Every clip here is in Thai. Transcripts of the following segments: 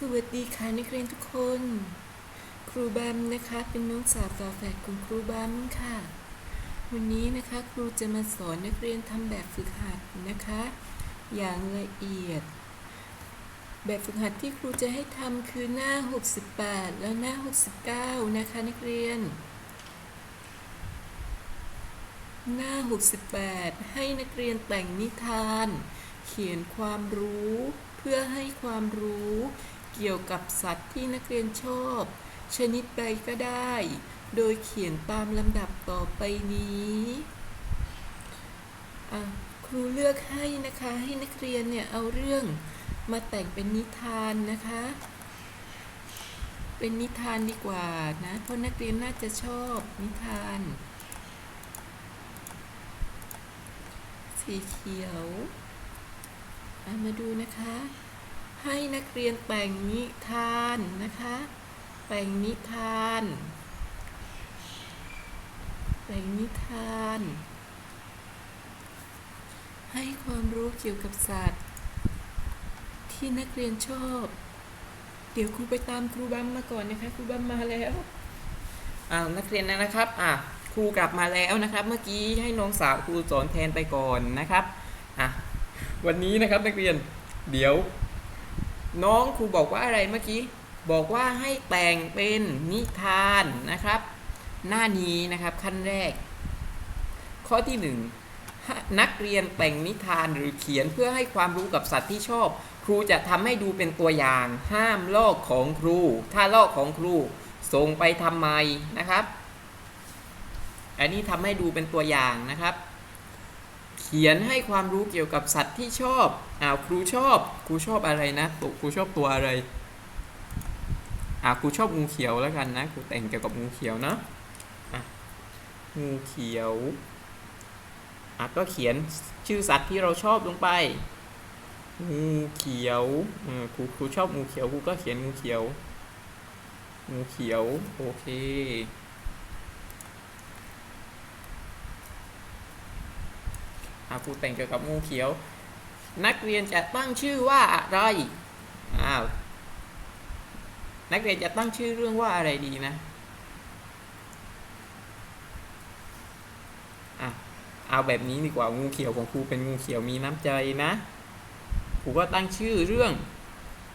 สวัสดีค่ะนักเรียนทุกคน ครูแบมนะคะเป็นน้องสาวฝาแฝดของครูแบมค่ะ วันนี้นะคะครูจะมาสอนนักเรียนทำแบบฝึกหัดนะคะ อย่างละเอียด แบบฝึกหัดที่ครูจะให้ทำคือหน้า 68 แล้วหน้า 69 นะคะนักเรียน หน้า 68 ให้นักเรียนแต่งนิทาน เขียนความรู้เพื่อให้ความรู้ เกี่ยวกับสัตว์ที่นักเรียนชอบ ชนิดใดก็ได้ โดยเขียนตามลำดับต่อไปนี้ครูเลือกให้นะคะให้นักเรียนเนี่ยเอาเรื่องมาแต่งเป็นนิทานนะคะ เป็นนิทานดีกว่านะ เพราะนักเรียนน่าจะชอบนิทาน สีเขียว มาดูนะคะ ให้นักเรียนแต่งนิทานนะคะ แต่งนิทาน แต่งนิทาน ให้ความรู้เกี่ยวกับสัตว์ ที่นักเรียนชอบ เดี๋ยวครูไปตามครูบัมมาก่อนนะคะครูบัมมาแล้วอ้าวนักเรียนนะครับอะครูกลับมาแล้วนะครับ เมื่อกี้ให้น้องสาวครูสอนแทนไปก่อนนะครับอะวันนี้นะครับนักเรียนเดี๋ยว น้องครูบอกว่าอะไรเมื่อกี้ บอกว่าให้แต่งเป็นนิทานนะครับ หน้านี้นะครับขั้นแรก ข้อที่หนึ่งนักเรียนแต่งนิทานหรือเขียนเพื่อให้ความรู้กับสัตว์ที่ชอบ ครูจะทำให้ดูเป็นตัวอย่าง ห้ามลอกของครู ถ้าลอกของครูส่งไปทำไมนะครับ อันนี้ทำให้ดูเป็นตัวอย่างนะครับ ขียนให้ความรู้เกี่ยวกับสัตว์ที่ชอบอ้าวครูชอบ ครูชอบอะไรนะตัวครูชอบตัวอะไรอ่าครูชอบงูเขียวแล้วกันนะ ครูแต่งเกี่ยวกับงูเขียวเนาะอะงูเขียวอะก็เขียนชื่อสัตว์ที่เราชอบลงไป งูเขียวเออครูครูชอบงูเขียว ครูก็เขียนงูเขียว งูเขียว โอเค อาครูแต่งเกี่ยวกับงูเขียว นักเรียนจะตั้งชื่อว่าอะไรอ้าวนักเรียนจะตั้งชื่อเรื่องว่าอะไรดีนะอะเอาแบบนี้ดีกว่างูเขียวของครูเป็นงูเขียวมีน้ำใจนะครูก็ตั้งชื่อเรื่อง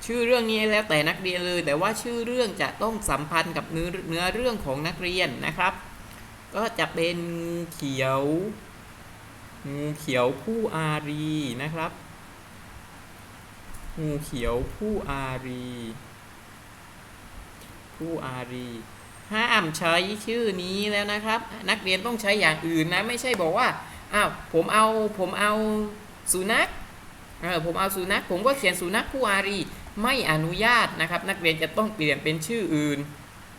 ชื่อเรื่องนี้แล้วแต่นักเรียนเลย แต่ว่าชื่อเรื่องจะต้องสัมพันธ์กับเนื้อเนื้อเรื่องของนักเรียนนะครับ ก็จะเป็นงูเขียว งูเขียวผู้อารีนะครับ งูเขียวผู้อารี ผู้อารี ห้ามใช้ชื่อนี้แล้วนะครับ นักเรียนต้องใช้อย่างอื่นนะ ไม่ใช่บอกว่า อ้าว ผมเอา ผมเอาสุนัข เออ ผมเอาสุนัข ผมก็เขียนสุนัขผู้อารี ไม่อนุญาตนะครับ นักเรียนจะต้องเปลี่ยนเป็นชื่ออื่น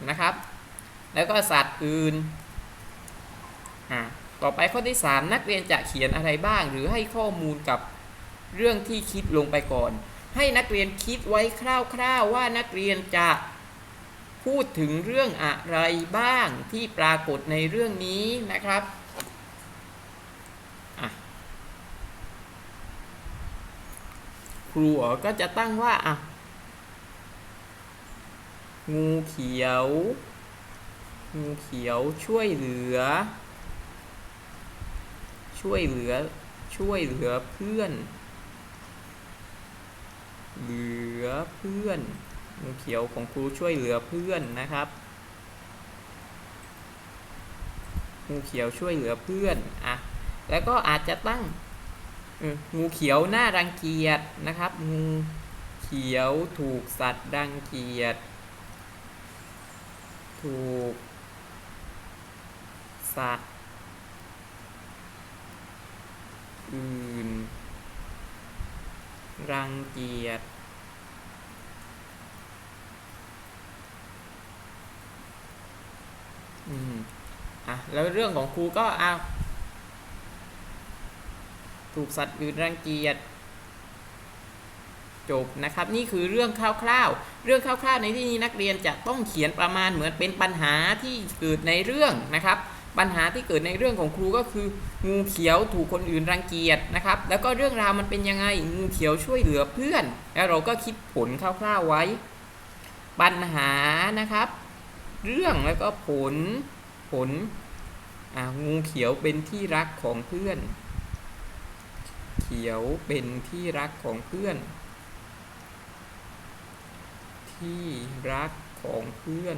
นะครับ แล้วก็สัตว์อื่น อ่า ต่อไปข้อที่ 3 นักเรียนจะเขียนอะไรบ้าง หรือให้ข้อมูลกับเรื่องที่คิดลงไปก่อน ให้นักเรียนคิดไว้คร่าวๆว่านักเรียนจะพูดถึงเรื่องอะไรบ้างที่ปรากฏในเรื่องนี้นะครับครูก็จะตั้งว่าอะงูเขียว งูเขียวช่วยเหลือ ช่วยเหลือช่วยเหลือเพื่อน เหลือเพื่อนงูเขียวของครูช่วยเหลือเพื่อนนะครับงูเขียวช่วยเหลือเพื่อนอะแล้วก็อาจจะตั้งงูเขียวหน่ารังเกียจนะครับ งูเขียวถูกสัตว์รังเกียจ ถูก สัตว์ อื่น รังเกียจ อืม อะ แล้วเรื่องของครูก็เอาถูกสัตว์อื่นรังเกียจจบนะครับ นี่คือเรื่องคร่าวๆ เรื่องคร่าวๆ ในที่นี้นักเรียนจะต้องเขียนประมาณเหมือนเป็นปัญหาที่เกิดในเรื่องนะครับ ปัญหาที่เกิดในเรื่องของครูก็คือ งูเขียวถูกคนอื่นรังเกียจนะครับ แล้วก็เรื่องราวมันเป็นยังไงงูเขียวช่วยเหลือเพื่อน แล้วเราก็คิดผลคร่าวๆไว้ ปัญหานะครับ เรื่องแล้วก็ผลผลงูเขียวเป็นที่รักของเพื่อน เขียวเป็นที่รักของเพื่อน ที่รักของเพื่อน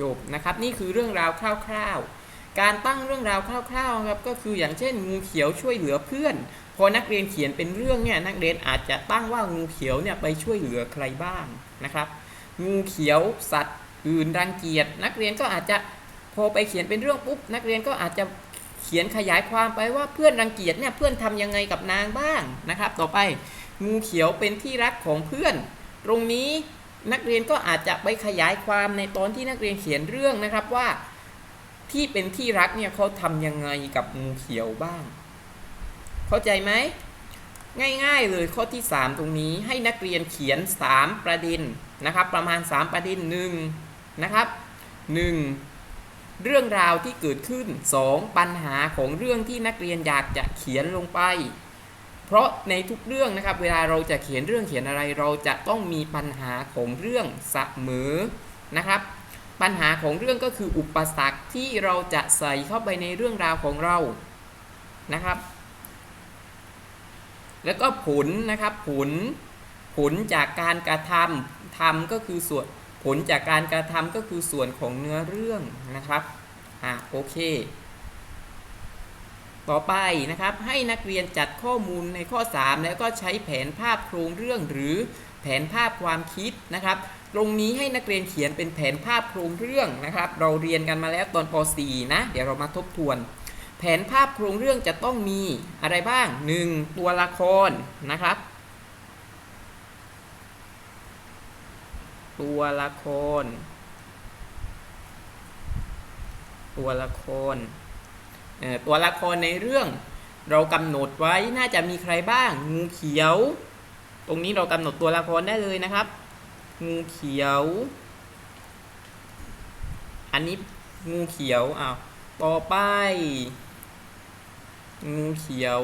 จบนะครับ นี่คือเรื่องราวคร่าวๆ การตั้งเรื่องราวคร่าวๆครับก็คืออย่างเช่นงูเขียวช่วยเหลือเพื่อน พอนักเรียนเขียนเป็นเรื่องเนี่ยนักเรียนอาจจะตั้งว่างูเขียวเนี่ยไปช่วยเหลือใครบ้างนะครับ งูเขียวสัตว์อื่นรังเกียจนักเรียนก็อาจจะพอไปเขียนเป็นเรื่องปุ๊บนักเรียนก็อาจจะเขียนขยายความไปว่าเพื่อนรังเกียจเนี่ยเพื่อนทำยังไงกับนางบ้างนะครับ ต่อไปงูเขียวเป็นที่รักของเพื่อน ตรงนี้ นักเรียนก็อาจจะไปขยายความในตอนที่นักเรียนเขียนเรื่องนะครับว่าที่เป็นที่รักเนี่ยเขาทำยังไงกับงูเขียวบ้าง เข้าใจไหมง่ายๆเลยข้อที่ 3 ตรงนี้ให้นักเรียนเขียน 3 ประเด็นนะครับ ประมาณ 3 ประเด็นหนึ่งนะครับ 1. เรื่องราวที่เกิดขึ้น 2. ปัญหาของเรื่องที่นักเรียนอยากจะเขียนลงไป ราะในทุกเรื่องนะครับ เวลาเราจะเขียนเรื่องเขียนอะไร เราจะต้องมีปัญหาของเรื่องเสมอนะครับ ปัญหาของเรื่องก็คืออุปสรรคที่เราจะใส่เข้าไปในเรื่องราวของเรานะครับ แล้วก็ผลนะครับผลผลจากการกระทำทำก็คือส่วนผลจากการกระทำก็คือส่วนของเนื้อเรื่องนะครับอะโอเค ต่อไปนะครับให้นักเรียนจัดข้อมูลในข้อ 3 แล้วก็ใช้แผนภาพโครงเรื่องหรือแผนภาพความคิดนะครับ ตรงนี้ให้นักเรียนเขียนเป็นแผนภาพโครงเรื่องนะครับ เราเรียนกันมาแล้วตอนป .4 นะ เดี๋ยวเรามาทบทวน แผนภาพโครงเรื่องจะต้องมีอะไรบ้าง 1. ตัวละครนะครับ ตัวละคร ตัวละคร ตัวละครในเรื่องเรากำหนดไว้น่าจะมีใครบ้าง งูเขียว ตรงนี้เรากำหนดตัวละครได้เลยนะครับ งูเขียว อันนี้งูเขียวอ้าวต่อไป งูเขียว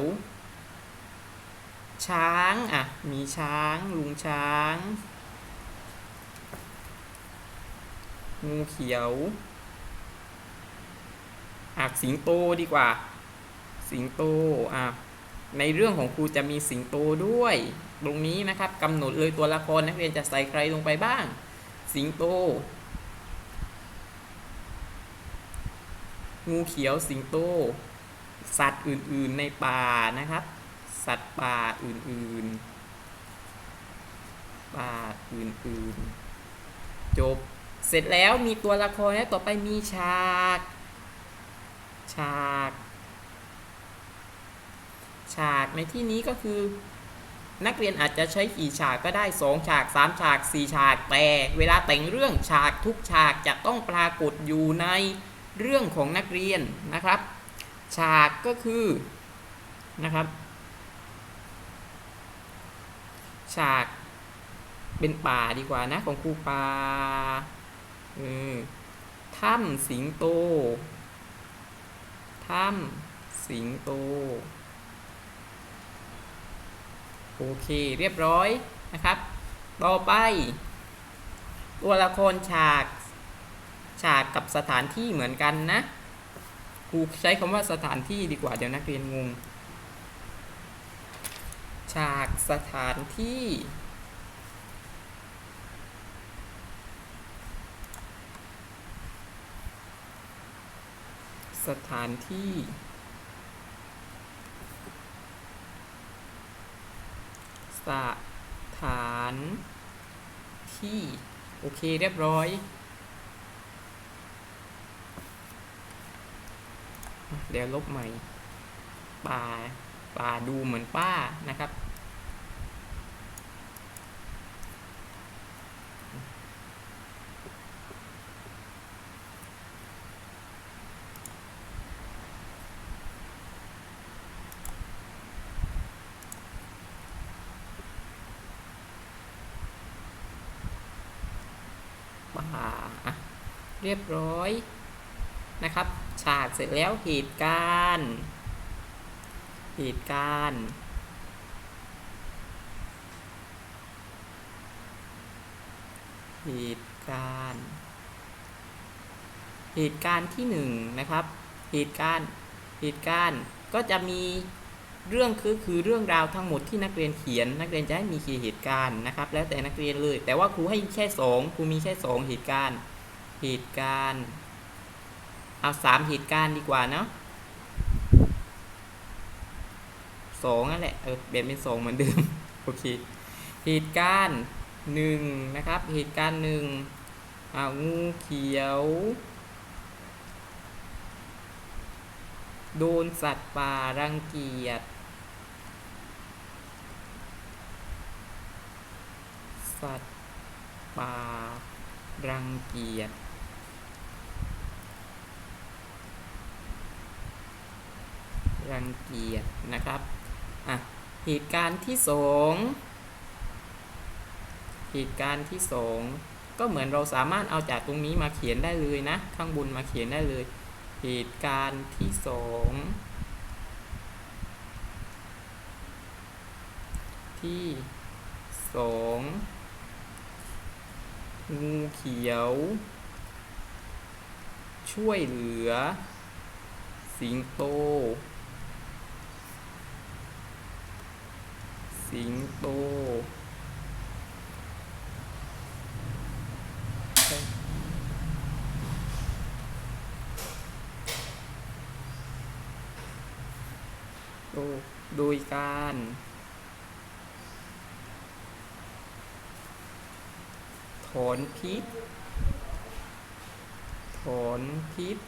ช้างอะมีช้างลุงช้าง งูเขียว อะสิงโตดีกว่า สิงโตอะในเรื่องของครูจะมีสิงโตด้วย ตรงนี้นะครับกำหนดเลยตัวละครนักเรียนจะใส่ใครลงไปบ้าง สิงโต งูเขียวสิงโต สัตว์อื่นๆในป่านะครับ สัตว์ป่าอื่นๆ ป่าอื่นๆ จบเสร็จแล้วมีตัวละครแล้วต่อไปมีฉาก ฉาก ฉากในที่นี้ก็คือ นักเรียนอาจจะใช้กี่ฉากก็ได้ 2 ฉาก 3 ฉาก 4 ฉาก แต่เวลาแต่งเรื่องฉากทุกฉากจะต้องปรากฏอยู่ในเรื่องของนักเรียนนะครับ ฉากก็คือนะครับ ฉากเป็นป่าดีกว่านะของครูป่าถ้ำสิงโต ถ้ำสิงโต โอเคเรียบร้อยนะครับ ต่อไป ตัวละครฉาก ฉากกับสถานที่เหมือนกันนะครูใช้คำว่าสถานที่ดีกว่าเดี๋ยวนักเรียนงง ฉากสถานที่ สถานที่ สถานที่ โอเคเรียบร้อย เดี๋ยวลบใหม่ป่าป่าดูเหมือนป้านะครับ เรียบร้อยนะครับ ฉากเสร็จแล้วเหตุการณ์ เหตุการณ์เหตุการณ์ เหตุการณ์ที่หนึ่งนะครับ เหตุการณ์ เหตุการณ์ก็จะมี เรื่องคือคือเรื่องราวทั้งหมดที่นักเรียนเขียน นักเรียนจะให้มีกี่เหตุการณ์นะครับ แล้วแต่นักเรียนเลย แต่ว่าครูให้แค่สองครูมีแค่สองเหตุการณ์ เหตุการณ์เอาสามเหตุการณ์ดีกว่าเนาะสองนั่นแหละเออเปลี่ยนเป็นสองเหมือนเดิมโอเคเหตุการณ์หนึ่งนะครับ เหตุการณ์หนึ่งอ่างูเขียว โดนสัตว์ป่ารังเกียจ สัตว์ป่ารังเกียจ รังเกียจนะครับ อะ เหตุการณ์ที่สองเหตุการณ์ที่สองก็เหมือนเราสามารถเอาจากตรงนี้มาเขียนได้เลยนะ ข้างบนมาเขียนได้เลย เหตุการณ์ที่สองที่สองงูเขียว ช่วยเหลือ สิงโต สิงโต โดโดยการถอนพิษถอนพิษ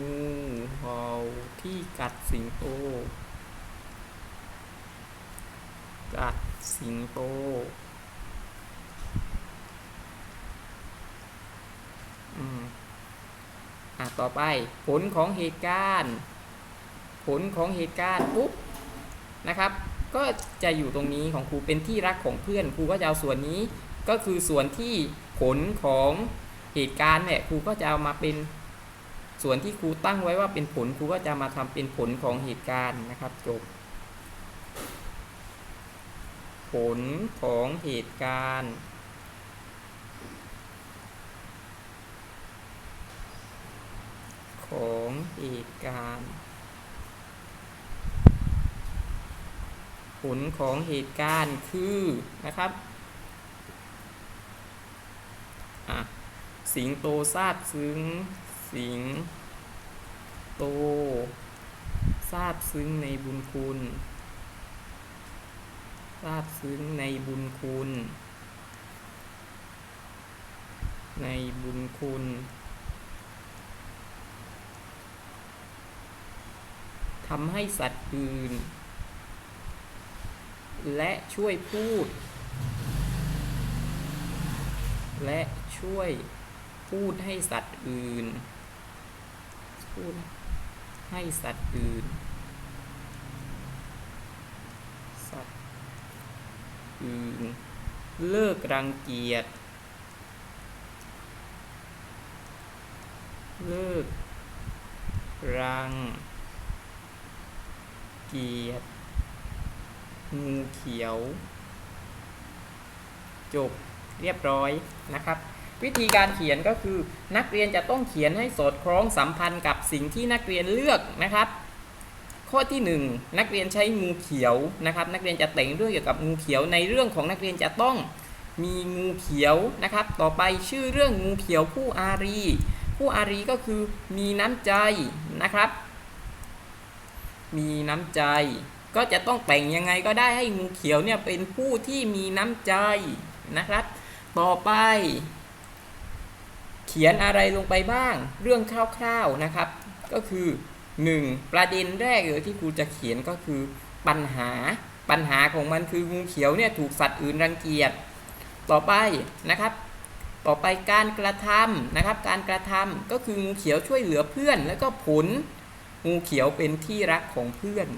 งูเห่าที่กัดสิงโต กัดสิงโต อืม อะต่อไปผลของเหตุการณ์ ผลของเหตุการณ์ปุ๊บนะครับ ก็จะอยู่ตรงนี้ของครูเป็นที่รักของเพื่อนครูก็จะเอาส่วนนี้ก็คือส่วนที่ผลของเหตุการณ์เนี่ยครูก็จะเอามาเป็นส่วนที่ครูตั้งไว้ว่าเป็นผลครูก็จะมาทำเป็นผลของเหตุการณ์นะครับจบ ผลของเหตุการณ์ ของเหตุการณ์ ผลของเหตุการณ์คือนะครับอะสิงโตซาบซึ้ง สิงโตซาบซึ้งในบุญคุณซาบซึ้งในบุญคุณ ในบุญคุณ ทำให้สัตว์อื่น และช่วยพูด และช่วยพูดให้สัตว์อื่น พูดให้สัตว์อื่น สัตว์อื่น เลิกรังเกียจ เลิกรัง เกียรติงูเขียว จบเรียบร้อยนะครับ วิธีการเขียนก็คือนักเรียนจะต้องเขียนให้สอดคล้องสัมพันธ์กับสิ่งที่นักเรียนเลือกนะครับ ข้อที่ 1 นักเรียนใช้งูเขียวนะครับ นักเรียนจะแต่งเรื่องเกี่ยวกับงูเขียวในเรื่องของนักเรียนจะต้องมีงูเขียวนะครับ ต่อไปชื่อเรื่องงูเขียวผู้อารี ผู้อารีก็คือมีน้ำใจนะครับ มีน้ำใจ ก็จะต้องแต่งยังไงก็ได้ให้งูเขียวเนี่ยเป็นผู้ที่มีน้ำใจนะครับ ต่อไป เขียนอะไรลงไปบ้าง เรื่องคร่าวๆนะครับ ก็คือ 1. ประเด็นแรกเลยที่ครูจะเขียนก็คือปัญหาปัญหาของมันคืองูเขียวเนี่ยถูกสัตว์อื่นรังเกียจต่อไปนะครับ ต่อไปการกระทำนะครับ การกระทำก็คืองูเขียวช่วยเหลือเพื่อน แล้วก็ผล งูเขียวเป็นที่รักของเพื่อน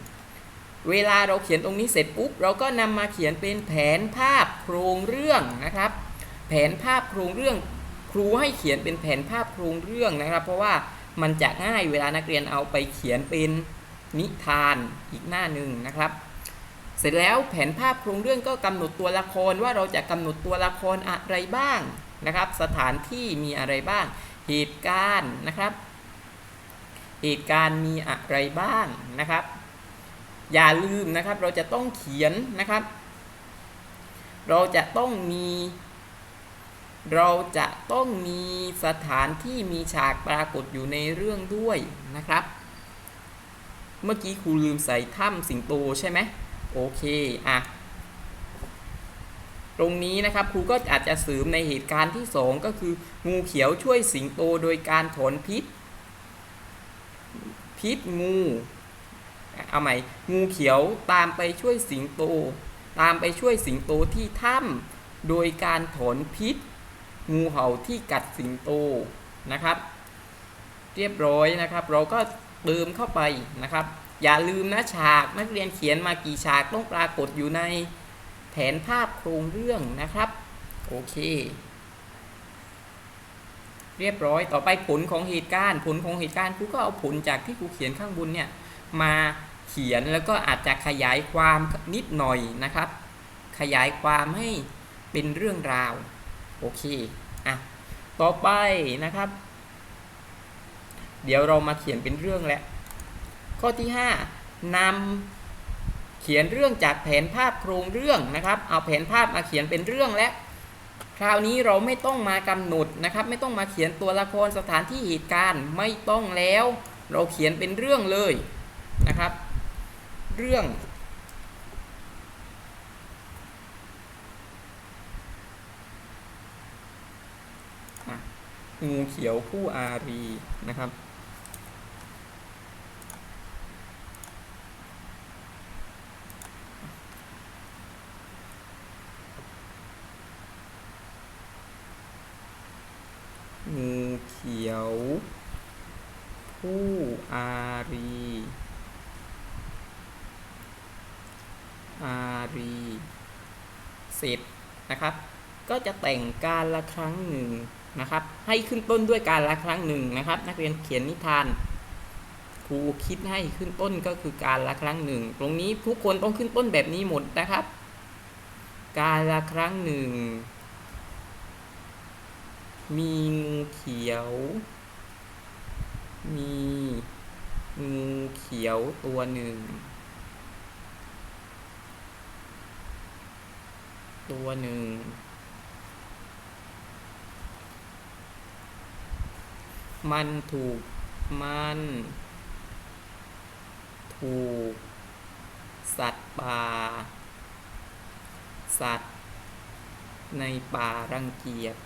เวลาเราเขียนตรงนี้เสร็จปุ๊บเราก็นำมาเขียนเป็นแผนภาพโครงเรื่องนะครับ แผนภาพโครงเรื่อง ครูให้เขียนเป็นแผนภาพโครงเรื่องนะครับ เพราะว่ามันจะง่ายเวลานักเรียนเอาไปเขียนเป็นนิทานอีกหน้าหนึ่งนะครับ เสร็จแล้วแผนภาพโครงเรื่องก็กำหนดตัวละครว่าเราจะกำหนดตัวละครอะไรบ้างนะครับ สถานที่มีอะไรบ้าง เหตุการณ์นะครับ เหตุการณ์มีอะไรบ้างนะครับ อย่าลืมนะครับเราจะต้องเขียนนะครับ เราจะต้องมี เราจะต้องมีสถานที่มีฉากปรากฏอยู่ในเรื่องด้วยนะครับ เมื่อกี้ครูลืมใส่ถ้ำสิงโตใช่ไหมโอเคอะตรงนี้นะครับครูก็อาจจะเสริมในเหตุการณ์ที่ 2 ก็คืองูเขียวช่วยสิงโตโดยการถอนพิษ พิษงู เอาใหม่ งูเขียวตามไปช่วยสิงโต ตามไปช่วยสิงโตที่ถ้ำโดยการถอนพิษ งูเห่าที่กัดสิงโตนะครับ เรียบร้อยนะครับ เราก็เติมเข้าไปนะครับ อย่าลืมนะฉากนักเรียนเขียนมากี่ฉากต้องปรากฏอยู่ในแผนภาพโครงเรื่องนะครับ โอเค เรียบร้อย ต่อไปผลของเหตุการณ์ ผลของเหตุการณ์ครูก็เอาผลจากที่ครูเขียนข้างบนเนี่ยมาเขียนแล้วก็อาจจะขยายความนิดหน่อยนะครับ ขยายความให้เป็นเรื่องราว โอเคอะต่อไปนะครับ เดี๋ยวเรามาเขียนเป็นเรื่องแล้วข้อที่ 5นำเขียนเรื่องจากแผนภาพโครงเรื่องนะครับ เอาแผนภาพมาเขียนเป็นเรื่องแล้ว คราวนี้เราไม่ต้องมากำหนดนะครับ ไม่ต้องมาเขียนตัวละครสถานที่เหตุการณ์ไม่ต้องแล้ว เราเขียนเป็นเรื่องเลยนะครับ เรื่อง งูเขียวผู้อารีนะครับ 60นะครับ ก็จะแต่งการละครั้งหนึ่งนะครับ ให้ขึ้นต้นด้วยการละครั้งหนึ่งนะครับ นักเรียนเขียนนิทานครูคิดให้ขึ้นต้นก็คือการละครั้งหนึ่ง ตรงนี้ทุกคนต้องขึ้นต้นแบบนี้หมดนะครับ การละครั้งหนึ่ง มีงูเขียว มีงูเขียวตัวหนึ่ง ตัวหนึ่งมันถูก มัน ถูก สัตว์ป่า สัตว์ ในป่ารังเกียจ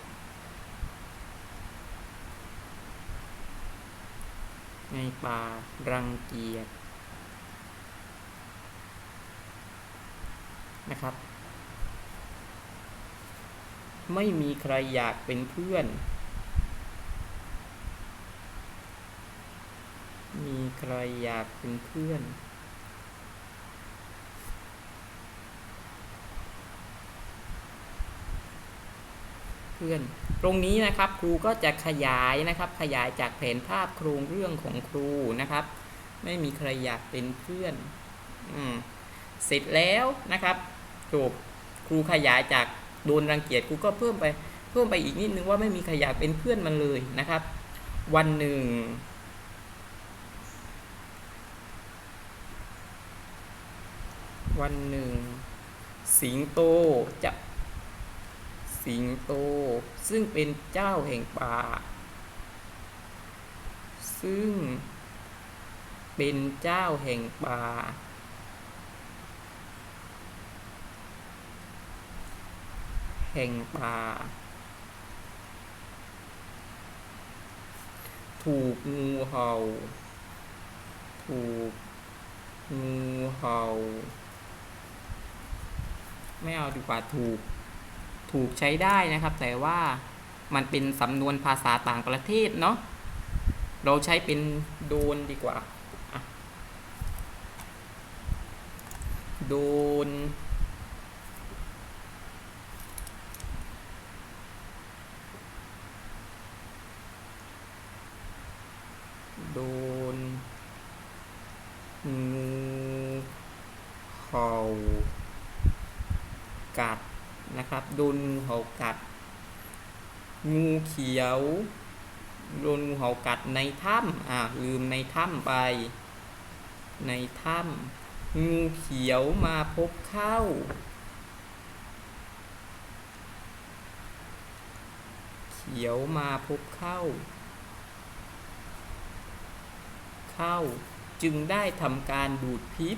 ในป่ารังเกียจ นะครับ ไม่มีใครอยากเป็นเพื่อน มีใครอยากเป็นเพื่อน เพื่อน ตรงนี้นะครับครูก็จะขยายนะครับ ขยายจากแผนภาพโครงเรื่องของครูนะครับ ไม่มีใครอยากเป็นเพื่อน อืมเสร็จแล้วนะครับจบครูขยายจาก โดนรังเกียจครูก็เพิ่มไปเพิ่มไปอีกนิดนึงว่าไม่มีใครอยากเป็นเพื่อนมันเลยนะครับ วันหนึ่ง วันหนึ่ง สิงโตจะสิงโต ซึ่งเป็นเจ้าแห่งป่า ซึ่งเป็นเจ้าแห่งป่า แห่งป่า ถูกงูเห่า ถูกงูเห่า ไม่เอาดีกว่าถูก ถูกใช้ได้นะครับ แต่ว่ามันเป็นสำนวนภาษาต่างประเทศเนาะ เราใช้เป็นโดนดีกว่า โดน โดน งูเห่ากัดนะครับ โดนงูเห่ากัด งูเขียวโดนงูเห่ากัดในถ้ำอ่าลืมในถ้ำไป ในถ้ำงูเขียวมาพบเข้า เขียวมาพบเข้า เข้าจึงได้ทำการดูดพิษ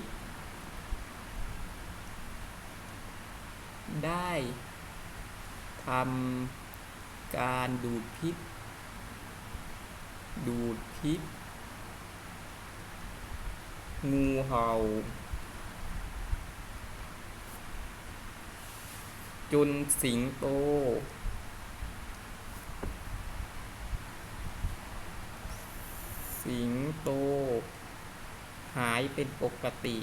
ได้ทำ การดูดพิษ ดูดพิษ งูเห่า จนสิงโต สิงโต หายเป็นปกติ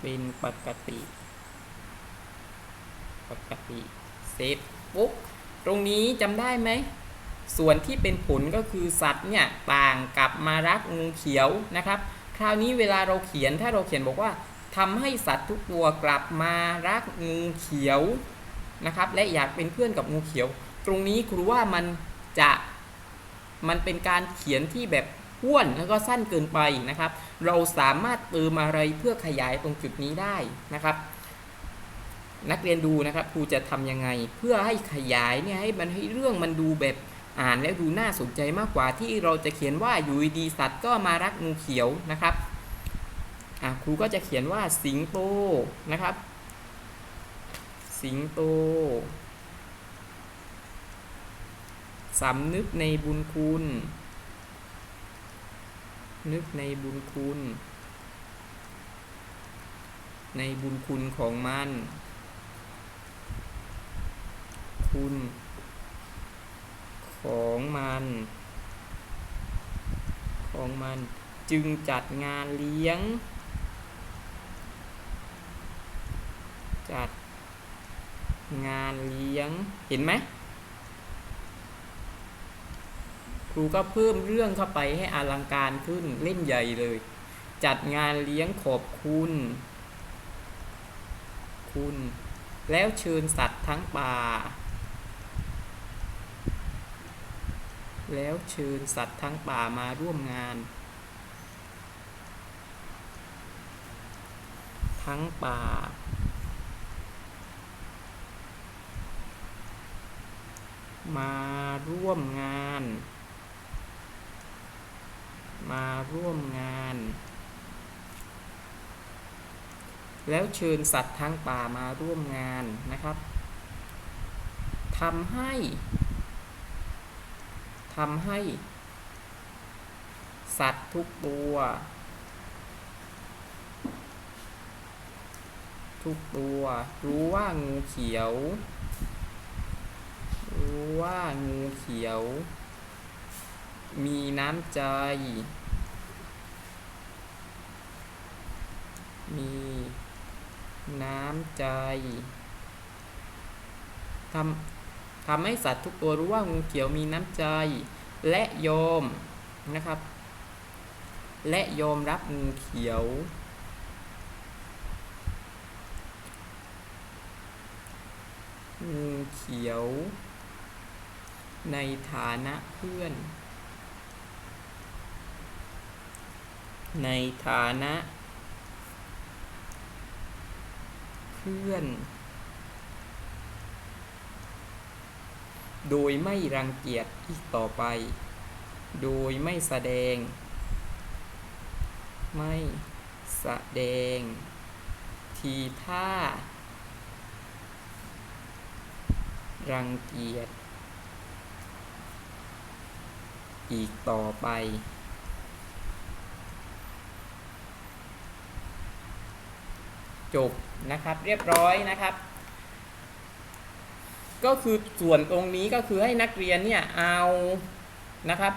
เป็นปกติ ปกติเสร็จปุ๊บตรงนี้จำได้ไหม ส่วนที่เป็นผลก็คือสัตว์เนี่ยต่างกลับมารักงูเขียวนะครับ คราวนี้เวลาเราเขียนถ้าเราเขียนบอกว่าทำให้สัตว์ทุกตัวกลับมารักงูเขียวนะครับและอยากเป็นเพื่อนกับงูเขียว ตรงนี้ครูว่ามันจะมันเป็นการเขียนที่แบบห้วนแล้วก็สั้นเกินไปนะครับ เราสามารถเติมอะไรเพื่อขยายตรงจุดนี้ได้นะครับ นักเรียนดูนะครับครูจะทำยังไง เพื่อให้ขยายเนี่ยให้มันให้เรื่องมันดูแบบอ่านแล้วดูน่าสนใจมากกว่าที่เราจะเขียนว่าอยู่ดีสัตว์ก็มารักงูเขียวนะครับครูก็จะเขียนว่าสิงโตนะครับ สิงโตสำนึกในบุญคุณ นึกในบุญคุณ ในบุญคุณของมัน คุณ ของมัน ของมันจึงจัดงานเลี้ยง จัดงานเลี้ยง เห็นไหมครูก็เพิ่มเรื่องเข้าไปให้อลังการขึ้นเล่นใหญ่เลย จัดงานเลี้ยงขอบคุณ คุณ แล้วเชิญสัตว์ทั้งป่า แล้วเชิญสัตว์ทั้งป่ามาร่วมงาน ทั้งป่า มาร่วมงาน มาร่วมงาน แล้วเชิญสัตว์ทั้งป่ามาร่วมงานนะครับทำให้ำให้ สัตว์ทุกตัว ทุกตัว รู้ว่างูเขียว รู้ว่างูเขียว มีน้ำใจ มีน้ำใจทำ ทำให้สัตว์ทุกตัวรู้ว่างูเขียวมีน้ำใจ และยอมนะครับ และยอมรับงูเขียว งูเขียว ในฐานะเพื่อน ในฐานะ เพื่อน โดยไม่รังเกียจอีกต่อไป โดยไม่แสดง ไม่แสดง ทีท่า รังเกียจ อีกต่อไป จบนะครับเรียบร้อยนะครับ ก็คือส่วนตรงนี้ก็คือให้นักเรียนเนี่ยเอานะครับ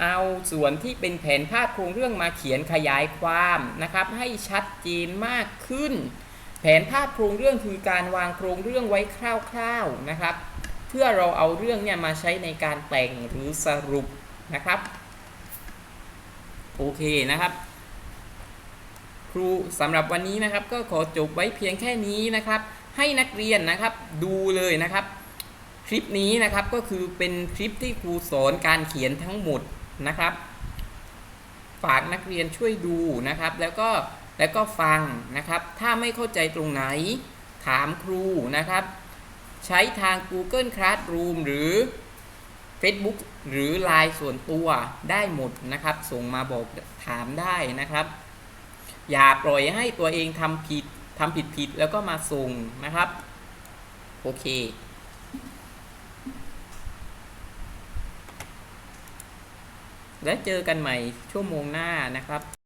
เอาส่วนที่เป็นแผนภาพโครงเรื่องมาเขียนขยายความนะครับ ให้ชัดเจนมากขึ้น แผนภาพโครงเรื่องคือการวางโครงเรื่องไว้คร่าวๆนะครับ เพื่อเราเอาเรื่องเนี่ยมาใช้ในการแต่งหรือสรุปนะครับโอเคนะครับ ครูสำหรับวันนี้นะครับก็ขอจบไว้เพียงแค่นี้นะครับ ให้นักเรียนนะครับดูเลยนะครับ คลิปนี้นะครับก็คือเป็นคลิปที่ครูสอนการเขียนทั้งหมดนะครับ ฝากนักเรียนช่วยดูนะครับ แล้วก็แล้วก็ฟังนะครับ ถ้าไม่เข้าใจตรงไหน ถามครูนะครับ ใช้ทาง Google Classroom หรือ Facebook หรือ Line ส่วนตัวได้หมดนะครับ ส่งมาบอกถามได้นะครับ อย่าปล่อยให้ตัวเองทำผิด ทำผิดผิดแล้วก็มาส่งนะครับ โอเค และเจอกันใหม่ชั่วโมงหน้านะครับ